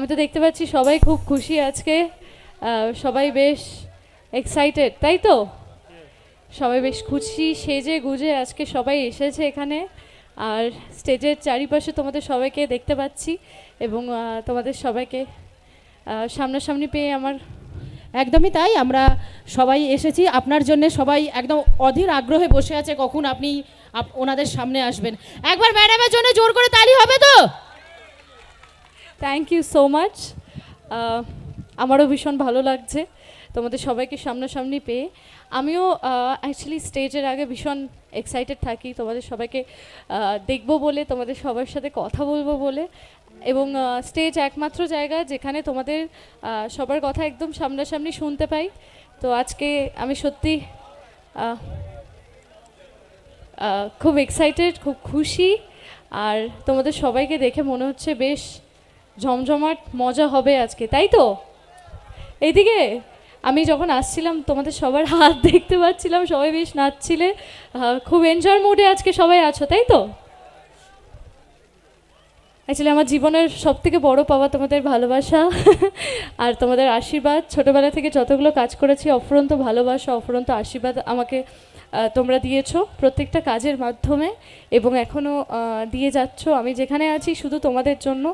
আমি তো দেখতে পাচ্ছি সবাই খুব খুশি আজকে। সবাই বেশ এক্সাইটেড তাই তো? সবাই বেশ খুশি সেজে গুজে আজকে সবাই এসেছে এখানে। আর স্টেজের চারিপাশে তোমাদের সবাইকে দেখতে পাচ্ছি এবং তোমাদের সবাইকে সামনাসামনি পেয়ে আমার একদমই তাই, আমরা সবাই এসেছি। আপনার জন্য সবাই একদম অধীর আগ্রহে বসে আছে, কখন আপনি আপ- ওনাদের সামনে আসবেন। একবার ম্যাডামের জন্য জোর করে তালি হবে তো? থ্যাংক ইউ সো মাচ আমারও ভীষণ ভালো লাগছে তোমাদের সবাইকে সামনাসামনি পেয়ে। আমিও অ্যাকচুয়ালি স্টেজের আগে ভীষণ এক্সাইটেড থাকি তোমাদের সবাইকে আহ, দেখব বলে তোমাদের সবার সাথে কথা বলব বলে। এবং স্টেজ একমাত্র জায়গা যেখানে তোমাদের সবার কথা একদম সামনাসামনি শুনতে পাই। তো আজকে আমি সত্যি খুব এক্সাইটেড খুব খুশি। আর তোমাদের সবাইকে দেখে মনে হচ্ছে বেশ জমজমাট মজা হবে আজকে, তাই তো? এইদিকে আমি যখন আসছিলাম, তোমাদের সবার হাত দেখতে পাচ্ছিলাম, সবাই বেশ নাচছিলে খুব এনজয় মুডে আজকে সবাই আছো, তাই তো? অ্যাকচুয়ালি আমার জীবনের সব থেকে বড় পাওয়া তোমাদের ভালোবাসা আর তোমাদের আশীর্বাদ। ছোটোবেলা থেকে যতগুলো কাজ করেছি, অফুরন্ত ভালোবাসা, অফুরন্ত আশীর্বাদ আমাকে তোমরা দিয়েছ প্রত্যেকটা কাজের মাধ্যমে এবং এখনও দিয়ে যাচ্ছ। আমি যেখানে আছি শুধু তোমাদের জন্য,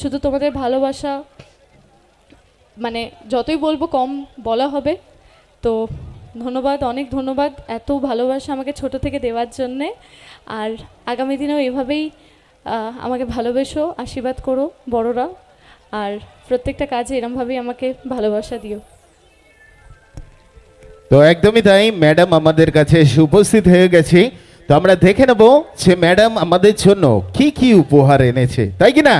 শুধু তোমাদের ভালোবাসা মানে যতই বলব কম বলা হবে। তো ধন্যবাদ, অনেক ধন্যবাদ এত ভালোবাসা আমাকে ছোট থেকে দেওয়ার জন্যে। আর আগামী দিনেও এভাবেই আমাকে ভালোবেসো, আশীর্বাদ করো বড়রা। আর প্রত্যেকটা কাজে এরমভাবেই আমাকে ভালোবাসা দিও। তো একদমই তাই ম্যাডাম আমাদের কাছে এসে উপস্থিত হয়ে গেছে। তো আমরা দেখে নেব যে ম্যাডাম আমাদের জন্য কি কি উপহার এনেছে, তাই কি না?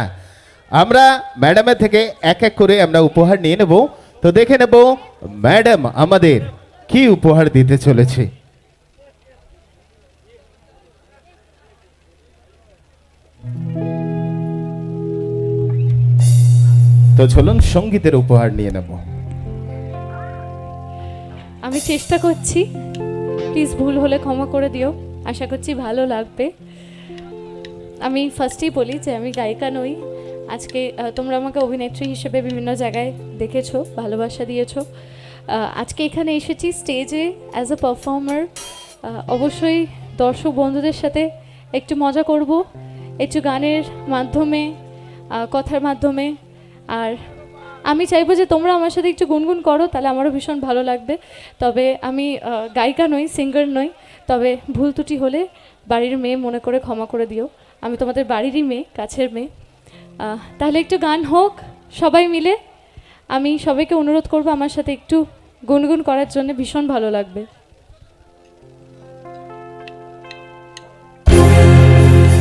আমরা ম্যাডামের থেকে এক এক করে আমরা উপহার নিয়ে নেব। তো দেখে নেব ম্যাডাম আমাদের কি উপহার দিতে চলেছে। তো চলুন সঙ্গীতের উপহার নিয়ে নেব। আমি চেষ্টা করছি। প্লিজ ভুল হলে ক্ষমা করে দিও। আশা করছি ভালো লাগবে। আমি ফার্স্টেই বলি যে আমি গায়িকা নই। আজকে তোমরা আমাকে অভিনেত্রী হিসেবে বিভিন্ন জায়গায় দেখেছ, ভালোবাসা দিয়েছ। আজকে এখানে এসেছি স্টেজে অ্যাজ আ পারফর্মার অবশ্যই দর্শক বন্ধুদের সাথে একটু মজা করব, একটু গানের মাধ্যমে কথার মাধ্যমে। আর আমি চাইব যে তোমরা আমার সাথে একটু গুনগুন করো, তাহলে আমারও ভীষণ ভালো লাগবে। তবে আমি গায়িকা নই সিঙ্গার নই, তবে ভুল ত্রুটি হলে বাড়ির মেয়ে মনে করে ক্ষমা করে দিও। আমি তোমাদের বাড়িরই মেয়ে, কাছের মেয়ে। তাহলে একটু গান হোক, সবাই মিলে। আমি সবাইকে অনুরোধ করব আমার সাথে একটু গুনগুন করার জন্য, ভীষণ ভালো লাগবে।